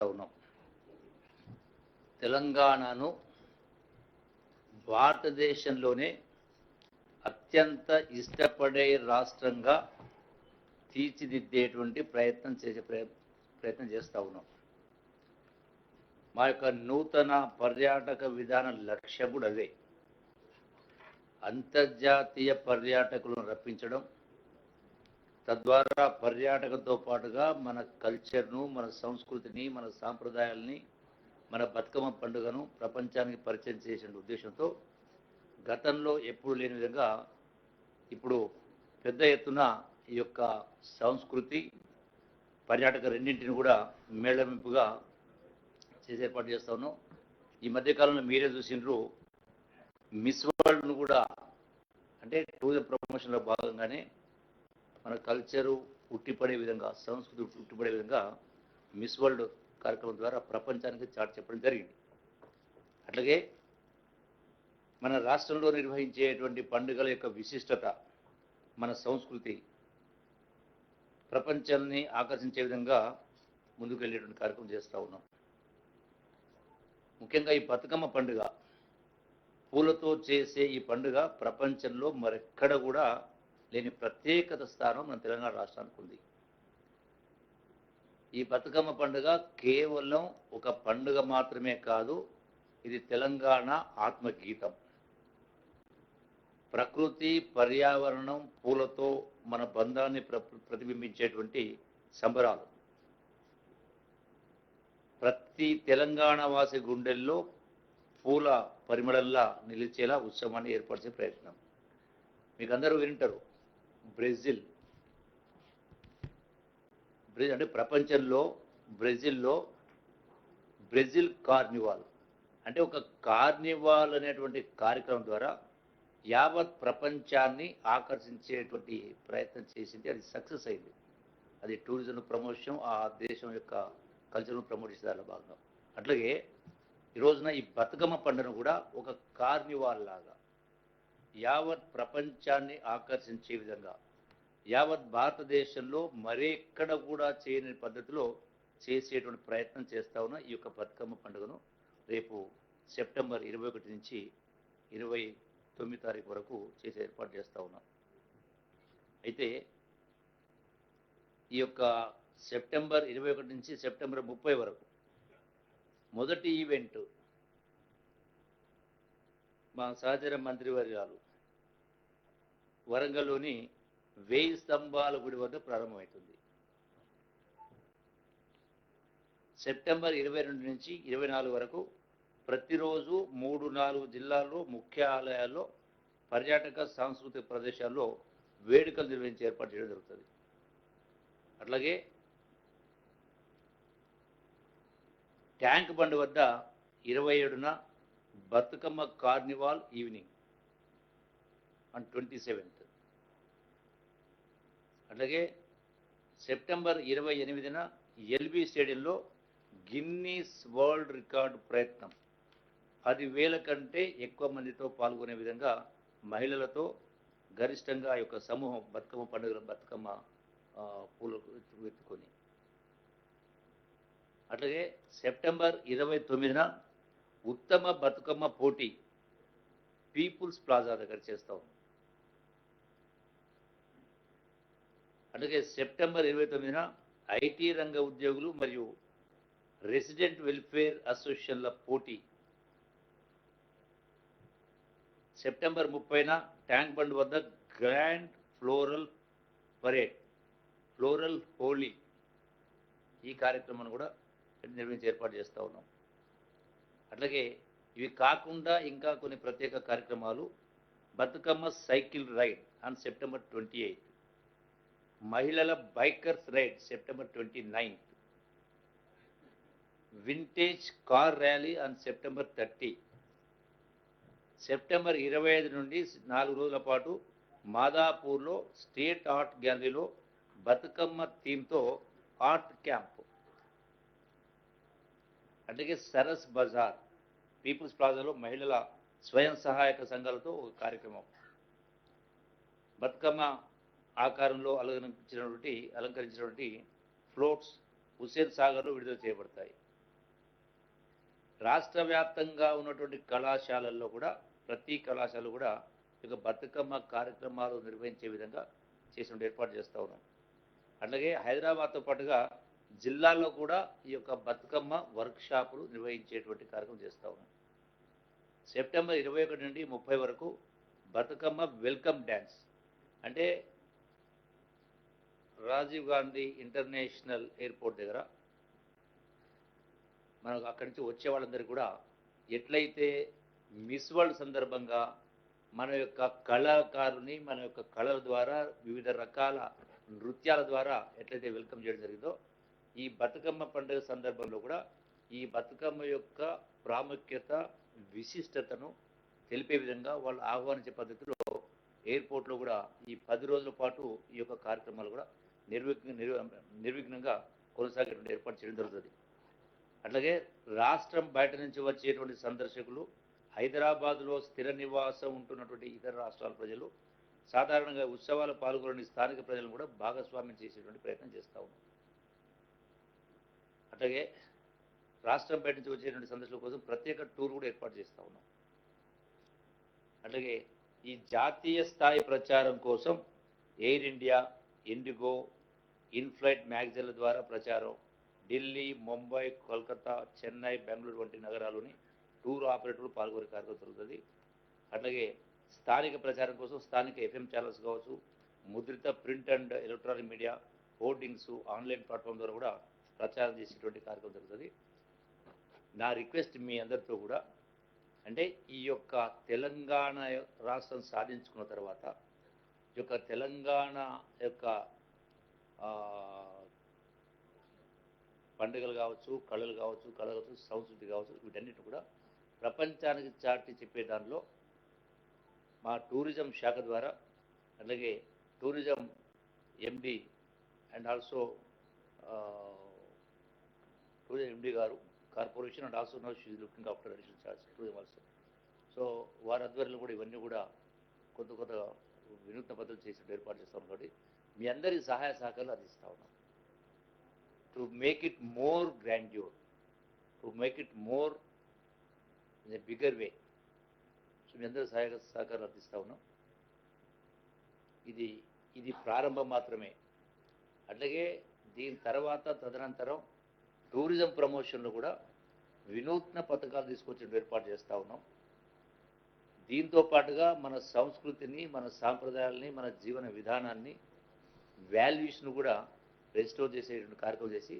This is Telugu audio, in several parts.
ఉన్నాం తెలంగాణను భారతదేశంలోనే అత్యంత ఇష్టపడే రాష్ట్రంగా తీర్చిదిద్దేటువంటి ప్రయత్నం చేసే ప్రయత్నం చేస్తూ ఉన్నాం. మా యొక్క నూతన పర్యాటక విధాన లక్ష్యం కూడా అదే. అంతర్జాతీయ పర్యాటకులను రప్పించడం తద్వారా పర్యాటకంతో పాటుగా మన కల్చర్ను మన సంస్కృతిని మన సాంప్రదాయాల్ని మన బతుకమ్మ పండుగను ప్రపంచానికి పరిచయం చేసిన ఉద్దేశంతో గతంలో ఎప్పుడు లేని విధంగా ఇప్పుడు పెద్ద ఎత్తున ఈ యొక్క సంస్కృతి పర్యాటక రెండింటిని కూడా మేళవింపుగా చేసే ఏర్పాటు చేస్తా ఉన్నాం. ఈ మధ్యకాలంలో మీరే చూసినారు మిస్ వరల్డ్ను కూడా అంటే టూరిజం ప్రమోషన్లో భాగంగానే మన కల్చరు ఉట్టిపడే విధంగా సంస్కృతి ఉట్టిపడే విధంగా మిస్ వరల్డ్ కార్యక్రమం ద్వారా ప్రపంచానికి చాటు చెప్పడం జరిగింది. అట్లాగే మన రాష్ట్రంలో నిర్వహించేటువంటి పండుగల యొక్క విశిష్టత మన సంస్కృతి ప్రపంచాన్ని ఆకర్షించే విధంగా ముందుకు వెళ్ళేటువంటి కార్యక్రమం చేస్తూ ఉన్నాం. ముఖ్యంగా ఈ బతుకమ్మ పండుగ పూలతో చేసే ఈ పండుగ ప్రపంచంలో మరెక్కడ కూడా లేని ప్రత్యేకత స్థానం మన తెలంగాణ రాష్ట్రానికి ఉంది. ఈ బతుకమ్మ పండుగ కేవలం ఒక పండుగ మాత్రమే కాదు ఇది తెలంగాణ ఆత్మగీతం. ప్రకృతి పర్యావరణం పూలతో మన బంధాన్ని ప్ర ప్రతిబింబించేటువంటి సంబరాలు. ప్రతి తెలంగాణ వాసి గుండెల్లో పూల పరిమళల్లా నిలిచేలా ఉత్సవాన్ని ఏర్పరిచే ప్రయత్నం. మీకు అందరూ వింటారు బ్రెజిల్. బ్రెజిల్ అంటే ప్రపంచంలో బ్రెజిల్లో బ్రెజిల్ కార్నివాల్. అంటే ఒక కార్నివాల్ అనేటువంటి కార్యక్రమం ద్వారా యావత్ ప్రపంచాన్ని ఆకర్షించేటువంటి ప్రయత్నం చేసింది. అది సక్సెస్ అయింది. అది టూరిజం ప్రమోషన్ ఆ దేశం యొక్క కల్చర్ను ప్రమోట్ చేసే దానిలో భాగంగా. అట్లాగే ఈ రోజున ఈ బతుకమ్మ పండుగను కూడా ఒక కార్నివాల్ లాగా యావత్ ప్రపంచాన్ని ఆకర్షించే విధంగా యావత్ భారతదేశంలో మరెక్కడ కూడా చేయని పద్ధతిలో చేసేటువంటి ప్రయత్నం చేస్తా ఉన్న ఈ యొక్క బతుకమ్మ పండుగను రేపు సెప్టెంబర్ ఇరవై ఒకటి నుంచి ఇరవై తొమ్మిది తారీఖు వరకు చేసే ఏర్పాటు చేస్తూ ఉన్నాం. అయితే ఈ యొక్క సెప్టెంబర్ ఇరవై ఒకటి నుంచి సెప్టెంబర్ ముప్పై వరకు మొదటి ఈవెంట్ మా సహచర మంత్రివర్గాలు. వరంగల్లోని వేయి స్తంభాల గుడి వద్ద ప్రారంభమవుతుంది. సెప్టెంబర్ ఇరవై రెండు నుంచి ఇరవై నాలుగు వరకు ప్రతిరోజు మూడు నాలుగు జిల్లాల్లో ముఖ్య ఆలయాల్లో పర్యాటక సాంస్కృతిక ప్రదేశాల్లో వేడుకలు నిర్వహించి ఏర్పాటు చేయడం జరుగుతుంది. అట్లాగే ట్యాంక్ బండ్ వద్ద ఇరవై ఏడున Bathukamma carnival evening on twenty seventh. అట్లాగే సెప్టెంబర్ ఇరవై ఎనిమిదిన ఎల్బీ స్టేడియంలో గిన్నీస్ వరల్డ్ రికార్డు ప్రయత్నం. పది వేల కంటే ఎక్కువ మందితో పాల్గొనే విధంగా మహిళలతో గరిష్టంగా ఆ యొక్క సమూహం బతుకమ్మ పండుగ బతుకమ్మ పూలు ఎత్తుకొని. అట్లాగే సెప్టెంబర్ ఇరవై తొమ్మిదిన ఉత్తమ బతుకమ్మ పోటీ పీపుల్స్ ప్లాజా దగ్గర చేస్తాం అందుకే సెప్టెంబర్ ఇరవై తొమ్మిదిన ఐటీ రంగ ఉద్యోగులు మరియు రెసిడెంట్ వెల్ఫేర్ అసోసియేషన్ల పోటీ. సెప్టెంబర్ ముప్పైన ట్యాంక్ బండ్ వద్ద grand floral parade floral Holi ఈ కార్యక్రమాన్ని కూడా నిర్వహించి ఏర్పాటు చేస్తూ ఉన్నాం. అట్లాగే ఇవి కాకుండా ఇంకా కొన్ని ప్రత్యేక కార్యక్రమాలు. Bathukamma cycle ride on September twenty eighth మహిళల bikers ride September twenty ninth. Vintage car rally on September thirty. September ఇరవై ఐదు నుండి నాలుగు రోజుల పాటు మాదాపూర్లో స్టేట్ ఆర్ట్ గ్యాలరీలో బతుకమ్మ థీమ్తో ఆర్ట్ క్యాంప్ అట్లాగే సరస్ బజార్ పీపుల్స్ ప్లాజాలో మహిళల స్వయం సహాయక సంఘాలతో ఒక కార్యక్రమం. బతుకమ్మ ఆకారంలో అలంకరించినటువంటి అలంకరించినటువంటి ఫ్లోట్స్ హుస్సేన్ సాగర్లో విడుదల చేయబడతాయి. రాష్ట్ర వ్యాప్తంగా ఉన్నటువంటి కళాశాలల్లో కూడా ప్రతి కళాశాల కూడా ఇక బతుకమ్మ కార్యక్రమాలు నిర్వహించే విధంగా చేసిన ఏర్పాటు చేస్తూ ఉన్నాం. అట్లాగే హైదరాబాద్తో పాటుగా జిల్లాలో కూడా ఈ యొక్క బతుకమ్మ వర్క్షాపులు నిర్వహించేటువంటి కార్యక్రమం చేస్తూ ఉన్నాం. సెప్టెంబర్ ఇరవై ఒకటి నుండి ముప్పై వరకు బతుకమ్మ వెల్కమ్ డ్యాన్స్ అంటే రాజీవ్ గాంధీ ఇంటర్నేషనల్ ఎయిర్పోర్ట్ దగ్గర మనకు అక్కడి నుంచి వచ్చే వాళ్ళందరూ కూడా ఎట్లయితే మిస్ వరల్డ్ సందర్భంగా మన యొక్క కళాకారుని మన యొక్క కళల ద్వారా వివిధ రకాల నృత్యాల ద్వారా ఎట్లయితే వెల్కమ్ చేయడం జరిగిందో ఈ బతుకమ్మ పండుగ సందర్భంలో కూడా ఈ బతుకమ్మ యొక్క ప్రాముఖ్యత విశిష్టతను తెలిపే విధంగా వాళ్ళు ఆహ్వానించే పద్ధతిలో ఎయిర్పోర్ట్లో కూడా ఈ పది రోజుల పాటు ఈ యొక్క కార్యక్రమాలు కూడా నిర్విఘ్న నిర్విఘ్నంగా కొనసాగేటువంటి ఏర్పాటు చేయడం జరుగుతుంది. అట్లాగే రాష్ట్రం బయట నుంచి వచ్చేటువంటి సందర్శకులు హైదరాబాద్లో స్థిర నివాసం ఉంటున్నటువంటి ఇతర రాష్ట్రాల ప్రజలు సాధారణంగా ఉత్సవాలు పాల్గొనని స్థానిక ప్రజలను కూడా భాగస్వామ్యం చేసేటువంటి ప్రయత్నం చేస్తూ ఉన్నాం అట్లాగే రాష్ట్రం బయట నుంచి వచ్చేటువంటి సందర్శకుల కోసం ప్రత్యేక టూర్ కూడా ఏర్పాటు చేస్తూ ఉన్నాం. అట్లాగే ఈ జాతీయ స్థాయి ప్రచారం కోసం ఎయిర్ ఇండియా ఇండిగో ఇన్ఫ్లైట్ మ్యాగజైన్ల ద్వారా ప్రచారం ఢిల్లీ ముంబై కోల్కతా చెన్నై బెంగళూరు వంటి నగరాల్లోని టూర్ ఆపరేటర్లు పాల్గొనే కార్యక్రమం జరుగుతుంది. అట్లాగే స్థానిక ప్రచారం కోసం స్థానిక ఎఫ్ఎం ఛానల్స్ కావచ్చు ముద్రిత print and electronic media hoardings online platform ద్వారా కూడా ప్రచారం చేసేటువంటి కార్యక్రమం జరుగుతుంది. నా రిక్వెస్ట్ మీ అందరితో కూడా అంటే ఈ యొక్క తెలంగాణ రాష్ట్రం సాధించుకున్న తర్వాత ఈ యొక్క తెలంగాణ యొక్క పండుగలు కావచ్చు కళలు కావచ్చు కళ కావచ్చు సంస్కృతి కావచ్చు వీటన్నిటి కూడా ప్రపంచానికి చాటి చెప్పే దానిలో మా టూరిజం శాఖ ద్వారా అలాగే tourism MD and also tourism MD గారు corporation and also no she's looking after additional charge tourism also so వారి ఆధ్వర్యంలో కూడా ఇవన్నీ కూడా కొత్త కొత్త వినూత్న పద్ధతులు చేసి ఏర్పాటు చేస్తాం కాబట్టి మీ అందరి సహాయ సహకారాలు అందిస్తూ ఉన్నాం. To make it more grandeur to make it more in a bigger way so మీ అందరి సహాయ సహకారాలు అందిస్తూ ఉన్నాం. ఇది ఇది ప్రారంభం మాత్రమే. అట్లాగే దీని తర్వాత తదనంతరం టూరిజం ప్రమోషన్లో కూడా వినూత్న పథకాలు తీసుకొచ్చి ఏర్పాటు చేస్తూ ఉన్నాం. దీంతో పాటుగా మన సంస్కృతిని మన సాంప్రదాయాలని మన జీవన విధానాన్ని వాల్యూస్ను కూడా రెస్టోర్ చేసేటువంటి కార్యక్రమం చేసి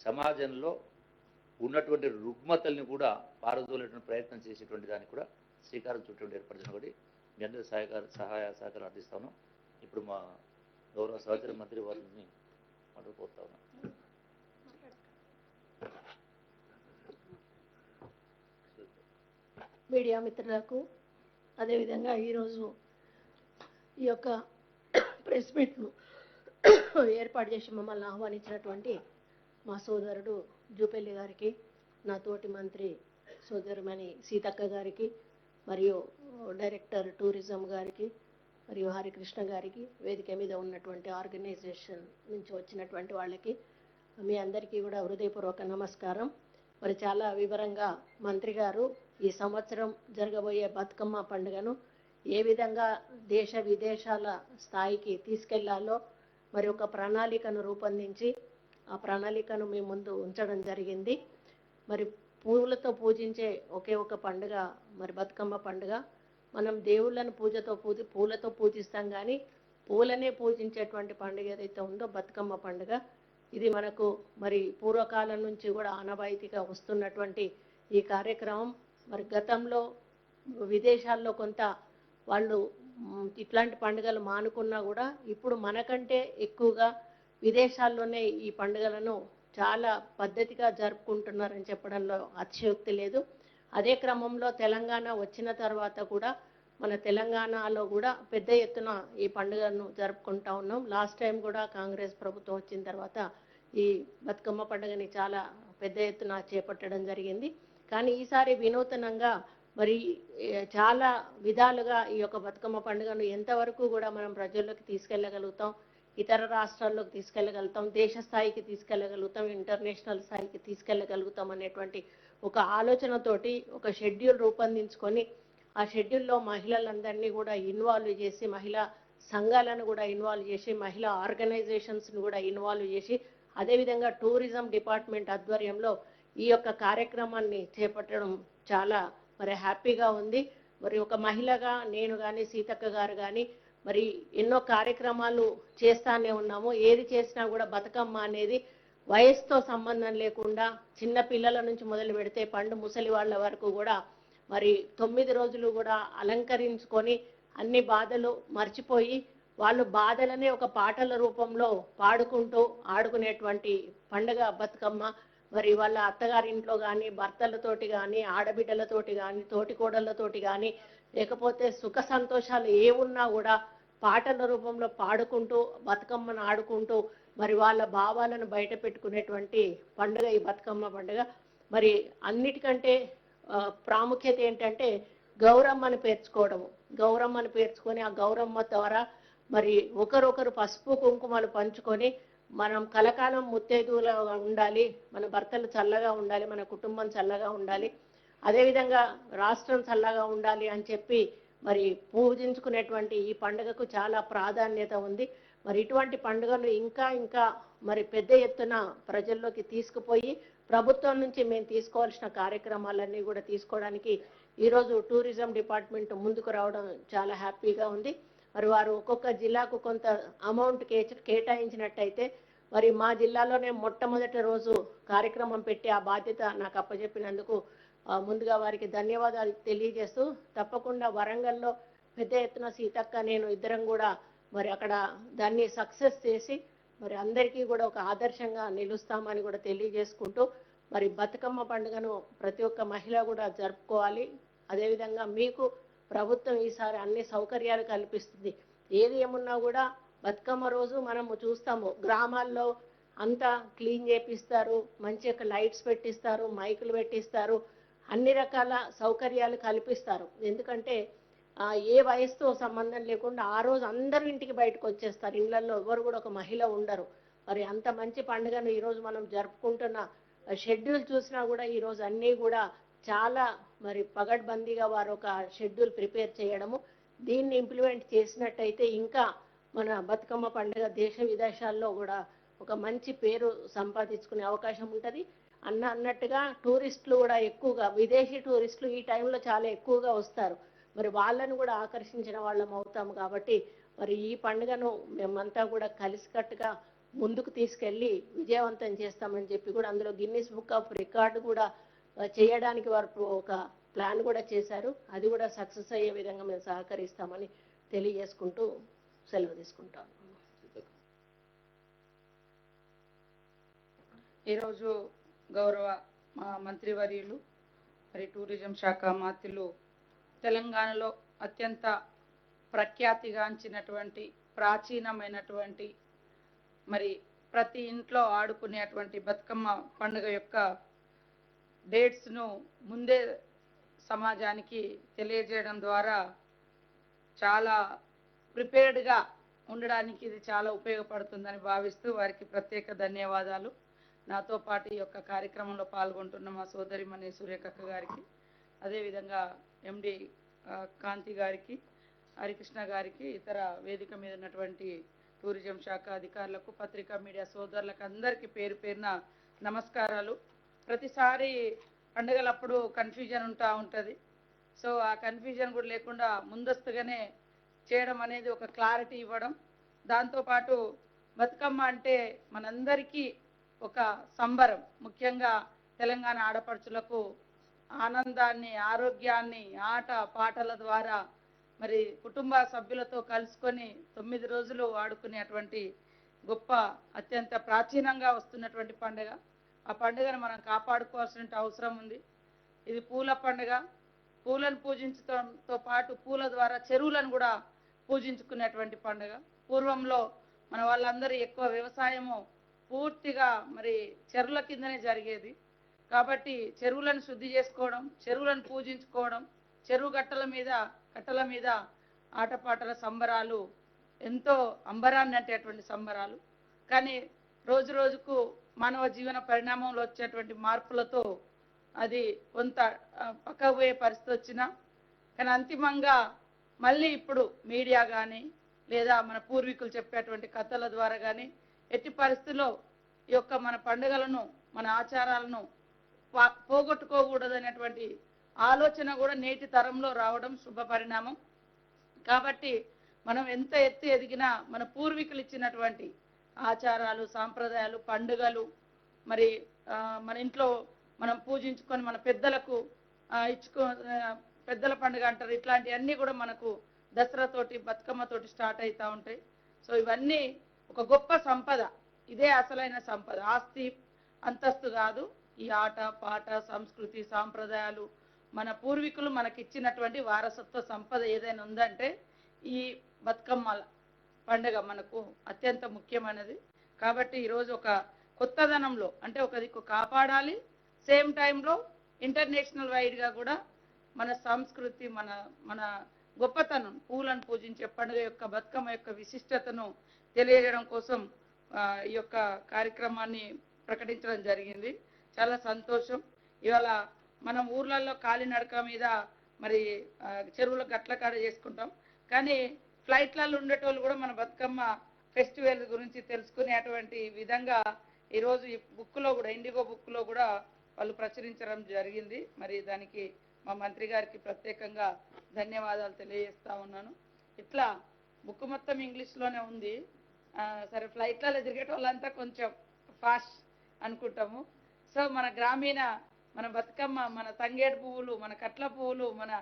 సమాజంలో ఉన్నటువంటి రుగ్మతల్ని కూడా పారదోలేటువంటి ప్రయత్నం చేసేటువంటి దానికి కూడా శ్రీకారం చుట్టూ ఏర్పడుతున్న ఒకటి. మీ అందరి సహాయకార సహాయ సహకారం అందిస్తాను ఇప్పుడు మా గౌరవ సహచర మంత్రి వారిని మాట్లాడుకోతా ఉన్నాం. మీడియా మిత్రులకు అదేవిధంగా ఈరోజు ఈ యొక్క ప్రెస్ మీట్ను ఏర్పాటు చేసి మమ్మల్ని ఆహ్వానించినటువంటి మా సోదరుడు జూపెల్లి గారికి నా తోటి మంత్రి సోదరుమణి సీతక్క గారికి మరియు డైరెక్టర్ టూరిజం గారికి మరియు హరికృష్ణ గారికి వేదిక మీద ఉన్నటువంటి ఆర్గనైజేషన్ నుంచి వచ్చినటువంటి వాళ్ళకి మీ అందరికీ కూడా హృదయపూర్వక నమస్కారం. మరి చాలా వివరంగా మంత్రి గారు ఈ సంవత్సరం జరగబోయే బతుకమ్మ పండుగను ఏ విధంగా దేశ విదేశాల స్థాయికి తీసుకెళ్ళాలో మరి ఒక ప్రణాళికను రూపొందించి ఆ ప్రణాళికను మీ ముందు ఉంచడం జరిగింది. మరి పూలతో పూజించే ఒకే ఒక పండుగ మరి బతుకమ్మ పండుగ. మనం దేవుళ్ళను పూజతో పూజ పూలతో పూజిస్తాం కానీ పూలనే పూజించేటువంటి పండుగ ఏదైతే ఉందో బతుకమ్మ పండుగ. ఇది మనకు మరి పూర్వకాలం నుంచి కూడా ఆనవాయితీగా వస్తున్నటువంటి ఈ కార్యక్రమం. మరి గతంలో విదేశాల్లో కొంత వాళ్ళు ఇట్లాంటి పండుగలు మానుకున్నా కూడా ఇప్పుడు మనకంటే ఎక్కువగా విదేశాల్లోనే ఈ పండుగలను చాలా పద్ధతిగా జరుపుకుంటున్నారని చెప్పడంలో అతిశయోక్తి లేదు. అదే క్రమంలో తెలంగాణ వచ్చిన తర్వాత కూడా మన తెలంగాణలో కూడా పెద్ద ఎత్తున ఈ పండుగను జరుపుకుంటా ఉన్నాం. లాస్ట్ టైం కూడా కాంగ్రెస్ ప్రభుత్వం వచ్చిన తర్వాత ఈ బతుకమ్మ పండుగని చాలా పెద్ద ఎత్తున చేపట్టడం జరిగింది. కానీ ఈసారి వినూతనంగా మరి చాలా విధాలుగా ఈ యొక్క బతుకమ్మ పండుగను ఎంతవరకు కూడా మనం ప్రజల్లోకి తీసుకెళ్ళగలుగుతాం ఇతర రాష్ట్రాల్లోకి తీసుకెళ్ళగలుగుతాం దేశ స్థాయికి తీసుకెళ్ళగలుగుతాం ఇంటర్నేషనల్ స్థాయికి తీసుకెళ్ళగలుగుతాం అనేటువంటి ఒక ఆలోచనతోటి ఒక షెడ్యూల్ రూపొందించుకొని ఆ షెడ్యూల్లో మహిళలందరినీ కూడా ఇన్వాల్వ్ చేసి మహిళా సంఘాలను కూడా ఇన్వాల్వ్ చేసి మహిళా ఆర్గనైజేషన్స్ని కూడా ఇన్వాల్వ్ చేసి అదేవిధంగా టూరిజం డిపార్ట్మెంట్ ఆధ్వర్యంలో ఈ యొక్క కార్యక్రమాన్ని చేపట్టడం చాలా మరి హ్యాపీగా ఉంది. మరి ఒక మహిళగా నేను కానీ సీతక్క గారు కానీ మరి ఎన్నో కార్యక్రమాలు చేస్తానే ఉన్నాము. ఏది చేసినా కూడా బతుకమ్మ అనేది వయసుతో సంబంధం లేకుండా చిన్న పిల్లల నుంచి మొదలు పెడితే పండు ముసలి వాళ్ళ వరకు కూడా మరి తొమ్మిది రోజులు కూడా అలంకరించుకొని అన్ని బాధలు మర్చిపోయి వాళ్ళు బాధలనే ఒక పాటల రూపంలో పాడుకుంటూ ఆడుకునేటువంటి పండుగ బతుకమ్మ. మరి వాళ్ళ అత్తగారింట్లో కానీ భర్తలతోటి కానీ ఆడబిడ్డలతోటి కానీ తోటి కానీ లేకపోతే సుఖ సంతోషాలు ఏమున్నా కూడా పాటల రూపంలో పాడుకుంటూ బతుకమ్మను ఆడుకుంటూ మరి వాళ్ళ భావాలను బయట పెట్టుకునేటువంటి పండుగ ఈ బతుకమ్మ పండుగ. మరి అన్నిటికంటే ప్రాముఖ్యత ఏంటంటే గౌరమ్మను పేర్చుకోవడము. గౌరమ్మను పేర్చుకొని ఆ గౌరమ్మ ద్వారా మరి ఒకరొకరు పసుపు కుంకుమలు పంచుకొని మనం కలకాలం ముత్తైదువులుగా ఉండాలి మన భర్తలు చల్లగా ఉండాలి మన కుటుంబం చల్లగా ఉండాలి అదేవిధంగా రాష్ట్రం చల్లగా ఉండాలి అని చెప్పి మరి పూజించుకునేటువంటి ఈ పండుగకు చాలా ప్రాధాన్యత ఉంది. మరి ఇటువంటి పండుగలు ఇంకా ఇంకా మరి పెద్ద ఎత్తున ప్రజల్లోకి తీసుకుపోయి ప్రభుత్వం నుంచి మేము తీసుకోవాల్సిన కార్యక్రమాలన్నీ కూడా తీసుకోవడానికి ఈరోజు టూరిజం డిపార్ట్మెంట్ ముందుకు రావడం చాలా హ్యాపీగా ఉంది. మరి వారు ఒక్కొక్క జిల్లాకు కొంత అమౌంట్ కేటాయించినట్టయితే మరి మా జిల్లాలోనే మొట్టమొదటి రోజు కార్యక్రమం పెట్టి ఆ బాధ్యత నాకు అప్పచెప్పినందుకు ముందుగా వారికి ధన్యవాదాలు తెలియజేస్తూ తప్పకుండా వరంగల్లో పెద్ద ఎత్తున సీతక్క నేను ఇద్దరం కూడా మరి అక్కడ దాన్ని సక్సెస్ చేసి మరి అందరికీ కూడా ఒక ఆదర్శంగా నిలుస్తామని కూడా తెలియజేసుకుంటూ మరి బతుకమ్మ పండుగను ప్రతి ఒక్క మహిళ కూడా జరుపుకోవాలి. అదేవిధంగా మీకు ప్రభుత్వం ఈసారి అన్ని సౌకర్యాలు కల్పిస్తుంది. ఏది ఏమున్నా కూడా బతుకమ్మ రోజు మనము చూస్తాము. గ్రామాల్లో అంతా క్లీన్ చేపిస్తారు మంచి లైట్స్ పెట్టిస్తారు మైకులు పెట్టిస్తారు అన్ని రకాల సౌకర్యాలు కల్పిస్తారు. ఎందుకంటే ఏ వయసుతో సంబంధం లేకుండా ఆ రోజు అందరూ ఇంటికి బయటకు వచ్చేస్తారు. ఇళ్ళలో ఎవరు కూడా ఒక మహిళ ఉండరు. మరి అంత మంచి పండుగను ఈరోజు మనం జరుపుకుంటున్న షెడ్యూల్ చూసినా కూడా ఈరోజు అన్నీ కూడా చాలా మరి పగడ్బందీగా వారు ఒక షెడ్యూల్ ప్రిపేర్ చేయడము దీన్ని ఇంప్లిమెంట్ చేసినట్టయితే ఇంకా మన బతుకమ్మ పండుగ దేశ విదేశాల్లో కూడా ఒక మంచి పేరు సంపాదించుకునే అవకాశం ఉంటుంది. అన్న అన్నట్టుగా టూరిస్టులు కూడా ఎక్కువగా విదేశీ టూరిస్టులు ఈ టైంలో చాలా ఎక్కువగా వస్తారు. మరి వాళ్ళను కూడా ఆకర్షించిన వాళ్ళం అవుతాము కాబట్టి మరి ఈ పండుగను మేమంతా కూడా కలిసికట్టుగా ముందుకు తీసుకెళ్ళి విజయవంతం చేస్తామని చెప్పి కూడా అందులో గిన్నిస్ బుక్ ఆఫ్ రికార్డు కూడా చేయడానికి వారు ఒక ప్లాన్ కూడా చేశారు. అది కూడా సక్సెస్ అయ్యే విధంగా మేము సహకరిస్తామని తెలియజేసుకుంటూ సెలవు తీసుకుంటాను ఈరోజు గౌరవ మా మంత్రివర్యులు మరి టూరిజం శాఖ మాత్రులు తెలంగాణలో అత్యంత ప్రఖ్యాతిగాంచినటువంటి ప్రాచీనమైనటువంటి మరి ప్రతి ఇంట్లో ఆడుకునేటువంటి బతుకమ్మ పండుగ యొక్క డేట్స్ను ముందే సమాజానికి తెలియజేయడం ద్వారా చాలా ప్రిపేర్డ్గా ఉండడానికి ఇది చాలా ఉపయోగపడుతుందని భావిస్తూ వారికి ప్రత్యేక ధన్యవాదాలు. నాతో పాటు ఈ యొక్క కార్యక్రమంలో పాల్గొంటున్న మా సోదరిమణి సూర్యకక్క గారికి అదేవిధంగా ఎండి కాంతి గారికి హరికృష్ణ గారికి ఇతర వేదిక మీద ఉన్నటువంటి టూరిజం శాఖ అధికారులకు పత్రికా మీడియా సోదరులకు అందరికీ పేరు పేరున నమస్కారాలు. ప్రతిసారి పండుగలప్పుడు కన్ఫ్యూజన్ ఉంటా ఉంటుంది. సో ఆ కన్ఫ్యూజన్ కూడా లేకుండా ముందస్తుగానే చేయడం అనేది ఒక క్లారిటీ ఇవ్వడం. దాంతోపాటు బతుకమ్మ అంటే మనందరికీ ఒక సంబరం. ముఖ్యంగా తెలంగాణ ఆడపడుచులకు ఆనందాన్ని ఆరోగ్యాన్ని ఆట పాటల ద్వారా మరి కుటుంబ సభ్యులతో కలుసుకొని తొమ్మిది రోజులు ఆడుకునేటువంటి గొప్ప అత్యంత ప్రాచీనంగా వస్తున్నటువంటి పండుగ. ఆ పండుగను మనం కాపాడుకోవాల్సిన అవసరం ఉంది. ఇది పూల పండుగ. పూలను పూజించడంతో పాటు పూల ద్వారా చెరువులను కూడా పూజించుకునేటువంటి పండుగ. పూర్వంలో మన వాళ్ళందరూ ఎక్కువ వ్యవసాయము పూర్తిగా మరి చెరువుల కిందనే జరిగేది. కాబట్టి చెరువులను శుద్ధి చేసుకోవడం చెరువులను పూజించుకోవడం చెరువు గట్టల మీద కట్టల మీద ఆటపాటల సంబరాలు ఎంతో అంబరాన్ని అంటేటువంటి సంబరాలు. కానీ రోజు రోజుకు మానవ జీవన పరిణామంలో వచ్చేటువంటి మార్పులతో అది కొంత ఆ, పరిస్థితి వచ్చినా కానీ అంతిమంగా మళ్ళీ ఇప్పుడు మీడియా కానీ లేదా మన పూర్వీకులు చెప్పేటువంటి కథల ద్వారా కానీ ఎట్టి పరిస్థితుల్లో ఈ యొక్క మన పండుగలను మన ఆచారాలను పా- పోగొట్టుకోకూడదనేటువంటి ఆలోచన కూడా నేటి తరంలో రావడం శుభ పరిణామం. కాబట్టి మనం ఎంత ఎత్తు ఎదిగినా మన పూర్వీకులు ఇచ్చినటువంటి ఆచారాలు సాంప్రదాయాలు పండుగలు మరి మన ఇంట్లో మనం పూజించుకొని మన పెద్దలకు ఇచ్చుకో పెద్దల పండుగ అంటారు. ఇట్లాంటివన్నీ కూడా మనకు దసరా తోటి బతుకమ్మ తోటి స్టార్ట్ అవుతా ఉంటాయి. సో ఇవన్నీ ఒక గొప్ప సంపద. ఇదే అసలైన సంపద. ఆస్తి అంతస్తు కాదు. ఈ ఆట పాట సంస్కృతి సాంప్రదాయాలు మన పూర్వీకులు మనకిచ్చినటువంటి వారసత్వ సంపద ఏదైనా ఉందంటే ఈ బతుకమ్మల పండుగ మనకు అత్యంత ముఖ్యమైనది. కాబట్టి ఈరోజు ఒక కొత్తదనంలో అంటే ఒక దిక్కు కాపాడాలి. సేమ్ టైంలో ఇంటర్నేషనల్ వైడ్గా కూడా మన సంస్కృతి మన మన గొప్పతనం పూలను పూజించే పండుగ యొక్క బతుకమ్మ యొక్క విశిష్టతను తెలియజేయడం కోసం ఈ యొక్క కార్యక్రమాన్ని ప్రకటించడం జరిగింది. చాలా సంతోషం. ఇవాళ మనం ఊర్లలో కాలినడక మీద మరి చెరువుల గట్ల కాడ చేసుకుంటాం. కానీ ఫ్లైట్లలో ఉండేటోళ్ళు కూడా మన బతుకమ్మ ఫెస్టివల్ గురించి తెలుసుకునేటువంటి విధంగా ఈరోజు ఈ బుక్లో కూడా ఇండిగో బుక్లో కూడా వాళ్ళు ప్రచురించడం జరిగింది. మరి దానికి మా మంత్రి గారికి ప్రత్యేకంగా ధన్యవాదాలు తెలియజేస్తా ఉన్నాను. ఇట్లా బుక్ మొత్తం ఇంగ్లీష్లోనే ఉంది. సరే ఫ్లైట్లలో తిరిగేట వాళ్ళంతా కొంచెం ఫాస్ట్ అనుకుంటాము. సో మన గ్రామీణ మన బతుకమ్మ మన తంగేడు పువ్వులు మన కట్ల పువ్వులు మన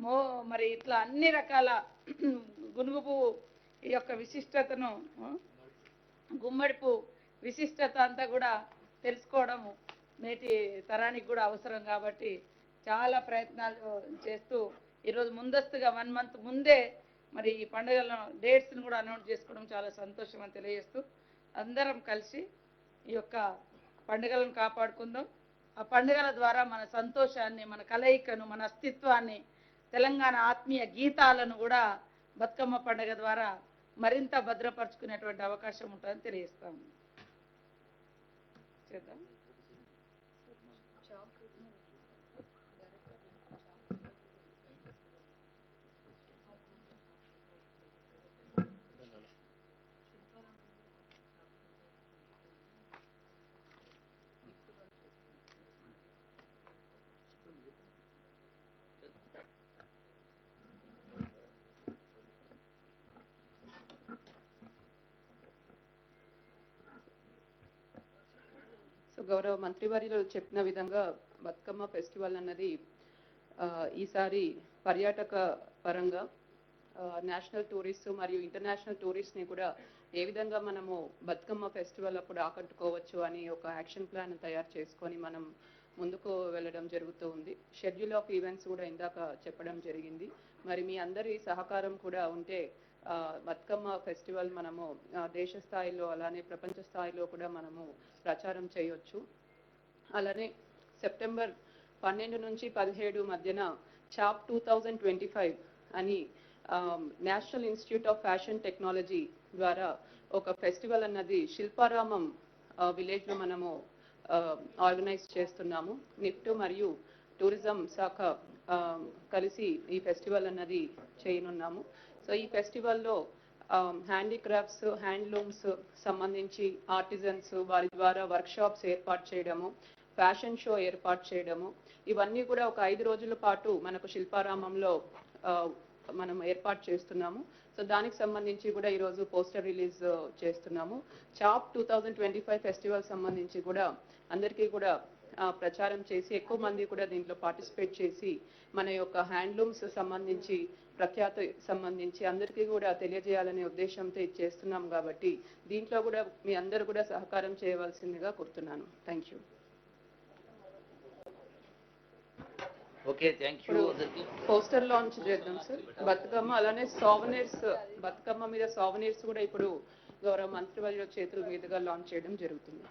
మో మరి ఇట్లా అన్ని రకాల గునుగు పువ్వు ఈ యొక్క విశిష్టతను గుమ్మడి పువ్వు విశిష్టత అంతా కూడా తెలుసుకోవడం నేటి తరానికి కూడా అవసరం కాబట్టి చాలా ప్రయత్నాలు చేస్తూ ఈరోజు ముందస్తుగా వన్ మంత్ ముందే మరి ఈ పండుగల డేట్స్ని కూడా అనౌన్స్ చేసుకోవడం చాలా సంతోషం అని తెలియజేస్తూ అందరం కలిసి ఈ యొక్క పండుగలను కాపాడుకుందాం. ఆ పండుగల ద్వారా మన సంతోషాన్ని మన కలయికను మన అస్తిత్వాన్ని తెలంగాణ ఆత్మీయ గీతాలను కూడా బతుకమ్మ పండుగ ద్వారా మరింత భద్రపరుచుకునేటువంటి అవకాశం ఉంటుందని తెలియజేస్తాము. చేద్దాం. గౌరవ మంత్రివర్యులు చెప్పిన విధంగా బతుకమ్మ ఫెస్టివల్ అన్నది ఈసారి పర్యాటక పరంగా నేషనల్ టూరిస్ట్ మరియు ఇంటర్నేషనల్ టూరిస్ట్ని కూడా ఏ విధంగా మనము బతుకమ్మ ఫెస్టివల్ అప్పుడు ఆకట్టుకోవచ్చు అని ఒక యాక్షన్ ప్లాన్ తయారు చేసుకొని మనం ముందుకు వెళ్ళడం జరుగుతూ ఉంది. షెడ్యూల్ ఆఫ్ ఈవెంట్స్ కూడా ఇందాక చెప్పడం జరిగింది. మరి మీ అందరి సహకారం కూడా ఉంటే బతుకమ్మ ఫెస్టివల్ మనము దేశ స్థాయిలో అలానే ప్రపంచ స్థాయిలో కూడా మనము ప్రచారం చేయొచ్చు. అలానే సెప్టెంబర్ పన్నెండు నుంచి పదిహేడు మధ్యన chop two thousand twenty five అని National Institute of Fashion Technology ద్వారా ఒక ఫెస్టివల్ అన్నది శిల్పారామం విలేజ్లో మనము ఆర్గనైజ్ చేస్తున్నాము. నిఫ్ట్ మరియు టూరిజం శాఖ కలిసి ఈ ఫెస్టివల్ అన్నది చేయనున్నాము. సో ఈ ఫెస్టివల్లో హ్యాండీక్రాఫ్ట్స్ హ్యాండ్లూమ్స్ సంబంధించి ఆర్టిజన్స్ వారి ద్వారా వర్క్షాప్స్ ఏర్పాటు చేయడము ఫ్యాషన్ షో ఏర్పాటు చేయడము ఇవన్నీ కూడా ఒక ఐదు రోజుల పాటు మనకు శిల్పారామంలో మనం ఏర్పాటు చేస్తున్నాము. సో దానికి సంబంధించి కూడా ఈరోజు పోస్టర్ రిలీజ్ చేస్తున్నాము. Chop two thousand twenty five festival సంబంధించి కూడా అందరికీ కూడా ప్రచారం చేసి ఎక్కువ మంది కూడా దీంట్లో పార్టిసిపేట్ చేసి మన యొక్క హ్యాండ్లూమ్స్ సంబంధించి ప్రఖ్యాతి సంబంధించి అందరికీ కూడా తెలియజేయాలనే ఉద్దేశంతో ఇది చేస్తున్నాం కాబట్టి దీంట్లో కూడా మీ అందరూ కూడా సహకారం చేయవలసిందిగా కోరుతున్నాను. Thank you okay thank you poster launch చేద్దాం సార్ బతుకమ్మ అలానే సావనీర్స్ బతుకమ్మ మీద సావనీర్స్ కూడా ఇప్పుడు గౌరవ మంత్రివర్యుల చేతుల మీదుగా లాంచ్ చేయడం జరుగుతుంది.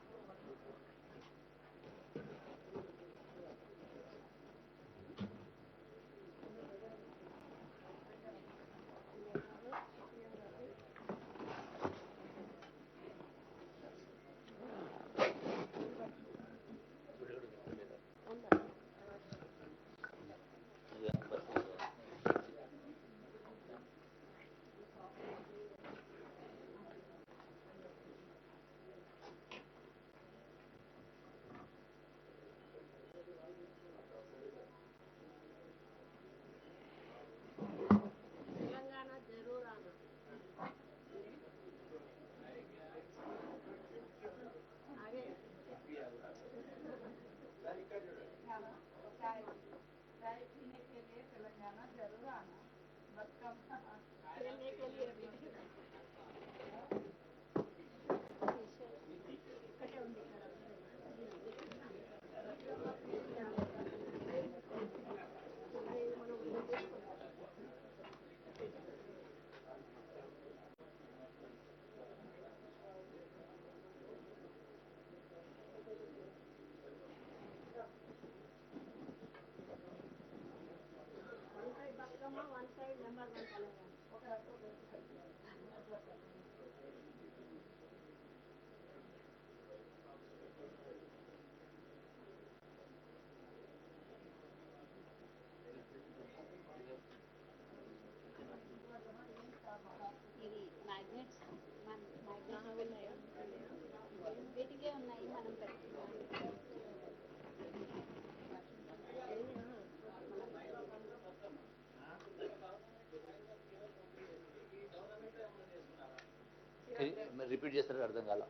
రిపీట్ చేస్తారు అర్థం కాల.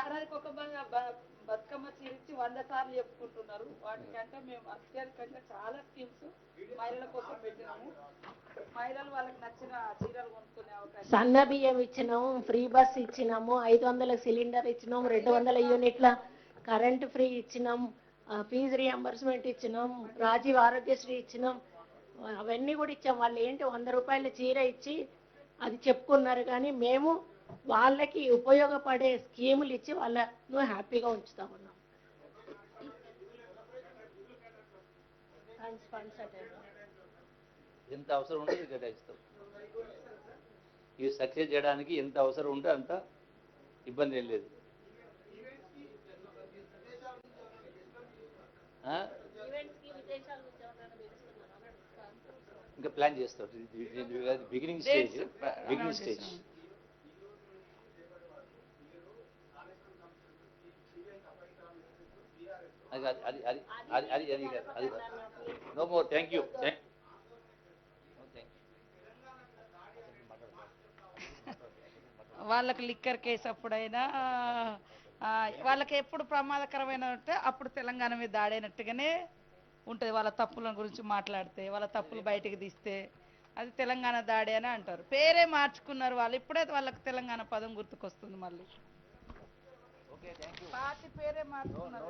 ఏడాదికి ఒక బతుకమ్మ చీరించి వంద సార్లు చెప్పుకుంటున్నారు. వాటికంటే మేము అత్యధికంగా చాలా స్కీమ్స్ మహిళల కోసం పెట్టినాము. మహిళలు వాళ్ళకి నచ్చిన చీరలు కొనుక్కునే అవకాశం. సన్న బియ్యం ఇచ్చినాము ఫ్రీ బస్ ఇచ్చినాము ఐదు వందల సిలిండర్ ఇచ్చినాము రెండు వందల యూనిట్ల కరెంటు ఫ్రీ ఇచ్చినాము ఫీజు రియంబర్స్మెంట్ ఇచ్చినాం రాజీవ్ ఆరోగ్యశ్రీ ఇచ్చినాం. అవన్నీ కూడా ఇచ్చాం. వాళ్ళు ఏంటి వంద రూపాయల చీర ఇచ్చి అది చెప్పుకున్నారు కానీ మేము వాళ్ళకి ఉపయోగపడే స్కీములు ఇచ్చి వాళ్ళను హ్యాపీగా ఉంచుతా ఉన్నాం ఎంత అవసరం ఉంటే కదా ఇస్తాం ఇవి సక్సెస్ చేయడానికి ఎంత అవసరం ఉంటే అంత ఇబ్బంది ఏం లేదు. ఇంకా ప్లాన్ చేస్తాడు బిగినింగ్ స్టేజ్ బిగినింగ్ స్టేజ్ అది అది అది అది అది అది అది నో మోర్ థ్యాంక్ యూ వాళ్ళకి లిక్కర్ కేసు అప్పుడైనా వాళ్ళకి ఎప్పుడు ప్రమాదకరమైన ఉంటే అప్పుడు తెలంగాణ మీద దాడైనట్టుగానే ఉంటుంది. వాళ్ళ తప్పుల గురించి మాట్లాడితే వాళ్ళ తప్పులు బయటికి తీస్తే అది తెలంగాణ దాడి అని అంటారు. పేరే మార్చుకున్నారు వాళ్ళు. ఇప్పుడే వాళ్ళకి తెలంగాణ పదం గుర్తుకొస్తుంది మళ్ళీ. పార్టీ పేరే మార్చుకున్నారు.